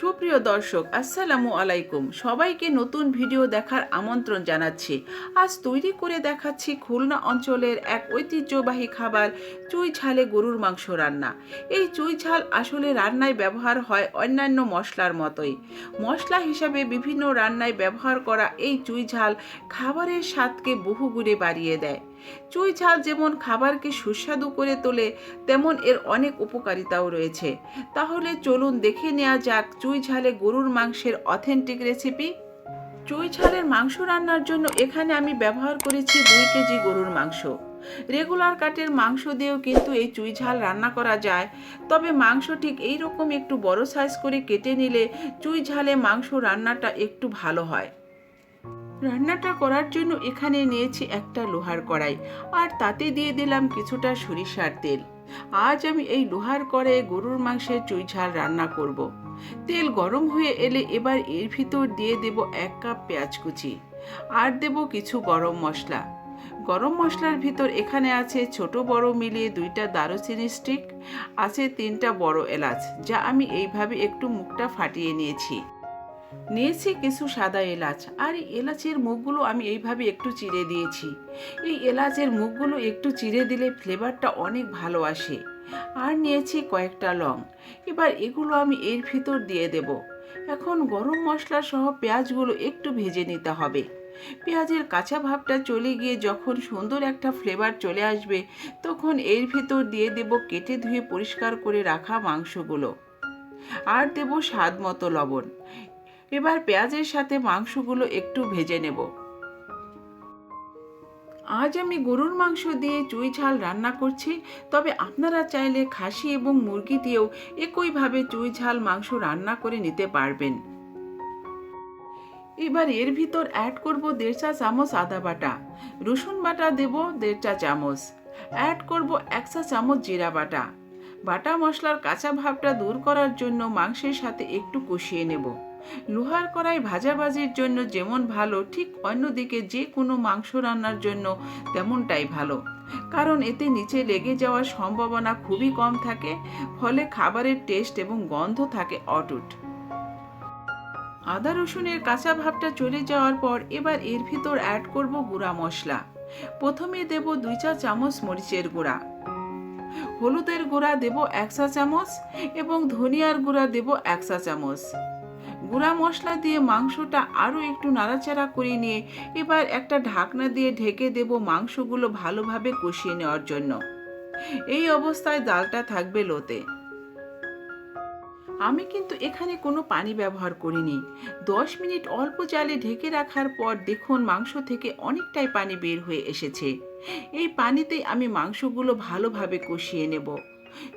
সুপ্রিয় দর্শক, আসসালামু আলাইকুম। সবাইকে নতুন ভিডিও দেখার আমন্ত্রণ জানাচ্ছি। আজ তৈরি করে দেখাচ্ছি খুলনা অঞ্চলের এক ঐতিহ্যবাহী খাবার, চুই ঝালে গরুর মাংস রান্না। এই চুই ঝাল আসলে রান্নায় ব্যবহার হয় অন্যান্য মশলার মতোই। মশলা হিসাবে বিভিন্ন রান্নায় ব্যবহার করা এই চুই ঝাল খাবারের স্বাদকে বহুগুণে বাড়িয়ে দেয়। চুই ঝাল যেমন খাবারকে সুস্বাদু করে তোলে, তেমন এর অনেক উপকারিতাও রয়েছে। তাহলে চলুন দেখে নেওয়া যাক চুই ঝালে গরুর মাংসের অথেন্টিক রেসিপি চুই ঝালের মাংস রান্নার জন্য এখানে আমি ব্যবহার করেছি দুই কেজি গরুর মাংস। রেগুলার কাটের মাংস দিয়েও কিন্তু এই চুই ঝাল রান্না করা যায়। তবে মাংস ঠিক এই রকম একটু বড় সাইজ করে কেটে নিলে চুই ঝালে মাংস রান্নাটা একটু ভালো হয়। রান্নাটা করার জন্য এখানে নিয়েছি একটা লোহার কড়াই, আর তাতে দিয়ে দিলাম কিছুটা সরিষার তেল। আজ আমি এই লোহার কড়াইয়ে গরুর মাংসের চুই ঝাল রান্না করব। তেল গরম হয়ে এলে এবার এর ভিতর দিয়ে দেব এক কাপ পেঁয়াজ কুচি, আর দেব কিছু গরম মশলা। গরম মশলার ভিতর এখানে আছে ছোট বড় মিলিয়ে দুইটা দারুচিনি স্টিক, আছে তিনটা বড় এলাচ, যা আমি এইভাবে একটু মুখটা ফাটিয়ে নিয়েছি। নিয়েছি কিছু সাদা এলাচ, আর এলাচের মুখগুলো আমি এইভাবে একটু চিড়ে দিয়েছি। এই এলাচের মুখগুলো একটু চিড়ে দিলে ফ্লেভারটা অনেক ভালো আসে। আর নিয়েছি কয়েকটা লং। এবার এগুলো আমি এর ভিতর দিয়ে দেব। এখন গরম মশলা সহ পেঁয়াজগুলো একটু ভেজে নিতে হবে। পেঁয়াজের কাঁচা ভাবটা চলে গিয়ে যখন সুন্দর একটা ফ্লেভার চলে আসবে, তখন এর ভিতর দিয়ে দেব কেটে ধুয়ে পরিষ্কার করে রাখা মাংসগুলো। আর দেব স্বাদ মতো লবণ। এবার পেঁয়াজের সাথে মাংসগুলো একটু ভেজে নেব। আজ আমি গরুর মাংস দিয়ে চুই ঝাল রান্না করছি, তবে আপনারা চাইলে খাসি এবং মুরগি দিয়েও একইভাবে চুই ঝাল মাংস রান্না করে নিতে পারবেন। এবার এর ভিতর অ্যাড করব দেড় চা চামচ আদা বাটা। রসুন বাটা দেব দেড় চা চামচ। অ্যাড করব এক চা চামচ জিরা বাটা। বাটা মশলার কাঁচা ভাবটা দূর করার জন্য মাংসের সাথে একটু কষিয়ে নেব। লোহার কড়াই ভাজাভাজির জন্য যেমন ভালো, ঠিক অন্যদিকে যে কোনো মাংস রান্নার জন্য তেমনটাই ভালো। কারণ এতে নিচে লেগে যাওয়ার সম্ভাবনা খুবই কম থাকে, ফলে খাবারের টেস্ট এবং গন্ধ থাকে অটুট। আদা রসুনের কাঁচা ভাবটা চলে যাওয়ার পর এবার এর ভিতর অ্যাড করব গুঁড়া মশলা। প্রথমে দেব দুই চা চামচ মরিচের গুঁড়া। হলুদের গুঁড়া দেব এক চা চামচ এবং ধনিয়ার গুঁড়া দেব এক চা চামচ। গুঁড়া মশলা দিয়ে মাংসটা আরও একটু নাড়াচাড়া করে নিয়ে এবার একটা ঢাকনা দিয়ে ঢেকে দেব মাংসগুলো ভালোভাবে কষিয়ে নেওয়ার জন্য। এই অবস্থায় ডালটা থাকবে লোতে। আমি কিন্তু এখানে কোনো পানি ব্যবহার করিনি। দশ মিনিট অল্প জালে ঢেকে রাখার পর দেখুন মাংস থেকে অনেকটাই পানি বের হয়ে এসেছে। এই পানিতেই আমি মাংসগুলো ভালোভাবে কষিয়ে নেব।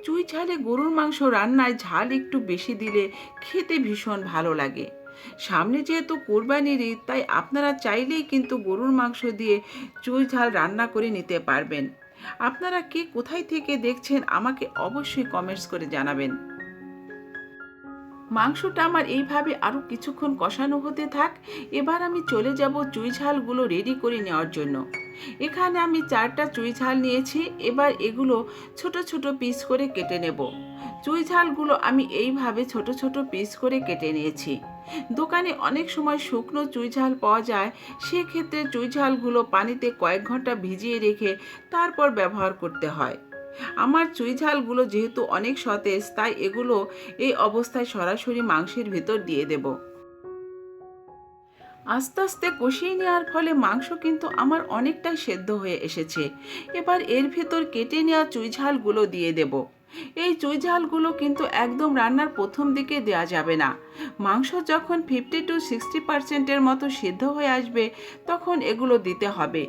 চুই ঝালে গরুর মাংস রান্নায় ঝাল একটু বেশি দিলে খেতে ভীষণ ভালো লাগে। সামনে যেহেতু কোরবানির ঈদ, তাই আপনারা চাইলেই কিন্তু গরুর মাংস দিয়ে চুই ঝাল রান্না করে নিতে পারবেন। আপনারা কে কোথায় থেকে দেখছেন আমাকে অবশ্যই কমেন্টস করে জানাবেন। মাংসটা আমার এইভাবে আরও কিছুক্ষণ কষানো হতে থাক, এবার আমি চলে যাব চুই ঝালগুলো রেডি করে নেওয়ার জন্য। এখানে আমি চারটা চুই ঝাল নিয়েছি, এবার এগুলো ছোট ছোট পিস করে কেটে নেব। চুই ঝালগুলো আমি এইভাবে ছোট ছোট পিস করে কেটে নিয়েছি। দোকানে অনেক সময় শুকনো চুই ঝাল পাওয়া যায়, সেক্ষেত্রে চুই ঝালগুলো পানিতে কয়েক ঘণ্টা ভিজিয়ে রেখে তারপর ব্যবহার করতে হয়। আমার চুইঝালগুলো যেহেতু অনেক সতেজ, তাই এগুলো এই অবস্থায় সরাসরি মাংসের ভেতর দিয়ে দেব। আস্তে আস্তে কষিয়ে নেওয়ার ফলে মাংস কিন্তু আমার অনেকটাই সেদ্ধ হয়ে এসেছে। এবার এর ভেতর কেটে নেওয়া চুইঝালগুলো দিয়ে দেব। এই চুই ঝালগুলো কিন্তু একদম রান্নার প্রথম দিকে দেওয়া যাবে না। মাংস যখন ফিফটি টু সিক্সটি পার্সেন্টের মতো সিদ্ধ হয়ে আসবে, তখন এগুলো দিতে হবে।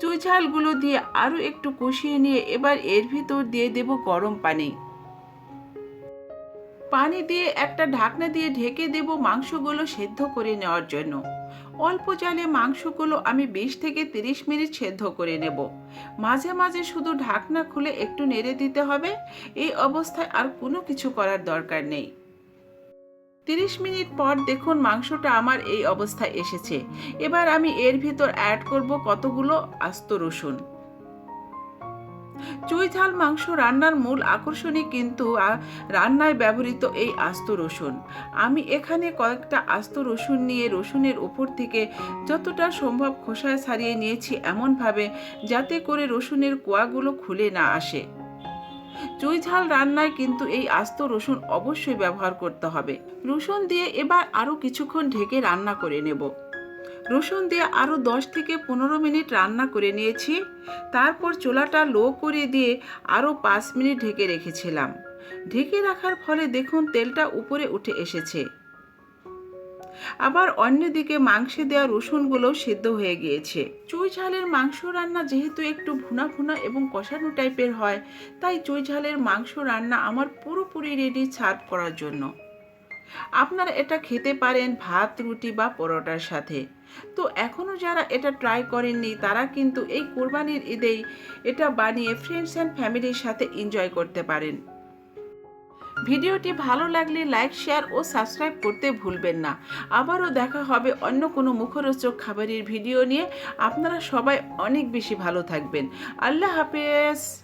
চুই ঝালগুলো দিয়ে আরও একটু কষিয়ে নিয়ে এবার এর ভিতর দিয়ে দেব গরম পানি। পানি দিয়ে একটা ঢাকনা দিয়ে ঢেকে দেব মাংসগুলো সেদ্ধ করে নেওয়ার জন্য। অল্প জালে মাংসগুলো আমি বিশ থেকে তিরিশ মিনিট সেদ্ধ করে নেব। মাঝে মাঝে শুধু ঢাকনা খুলে একটু নেড়ে দিতে হবে। এই অবস্থায় আর কোনো কিছু করার দরকার নেই। তিরিশ মিনিট পর দেখুন মাংসটা আমার এই অবস্থায় এসেছে। এবার আমি এর ভিতর অ্যাড করব কতগুলো আস্ত রসুন। চুই ঝাল মাংস রান্নার মূল আকর্ষণই কিন্তু রান্নায় ব্যবহৃত এই আস্ত রসুন। আমি এখানে কয়েকটা আস্ত রসুন নিয়ে রসুনের উপর থেকে যতটা সম্ভব খোসায় ছাড়িয়ে নিয়েছি এমনভাবে যাতে করে রসুনের কোয়াগুলো খুলে না আসে। চুই ঝাল রান্নায় কিন্তু এই আস্ত রসুন অবশ্যই ব্যবহার করতে হবে। রসুন দিয়ে এবার আরও কিছুক্ষণ ঢেকে রান্না করে নেব। রসুন দিয়ে আরও দশ থেকে পনেরো মিনিট রান্না করে নিয়েছি। তারপর চুলাটা লো করে দিয়ে আরও পাঁচ মিনিট ঢেকে রেখেছিলাম। ঢেকে রাখার ফলে দেখুন তেলটা উপরে উঠে এসেছে। আবার অন্যদিকে মাংসে দেওয়া রসুনগুলোও সিদ্ধ হয়ে গিয়েছে। চুই ঝালের মাংস রান্না যেহেতু একটু ভুনা ভুনা এবং কষানো টাইপের হয়, তাই চুই ঝালের মাংস রান্না আমার পুরোপুরি রেডি সার্ভ করার জন্য। আপনারা এটা খেতে পারেন ভাত, রুটি বা পরোটার সাথে। তো এখনও যারা এটা ট্রাই করেননি, তারা কিন্তু এই কোরবানির ঈদেই এটা বানিয়ে ফ্রেন্ডস অ্যান্ড ফ্যামিলির সাথে এনজয় করতে পারেন। ভিডিওটি ভালো লাগলে লাইক শেয়ার ও সাবস্ক্রাইব করতে ভুলবেন না। আবারও দেখা হবে অন্য কোনো মুখরোচক খাবারের ভিডিও নিয়ে। আপনারা সবাই অনেক বেশি ভালো থাকবেন। আল্লাহ হাফেজ।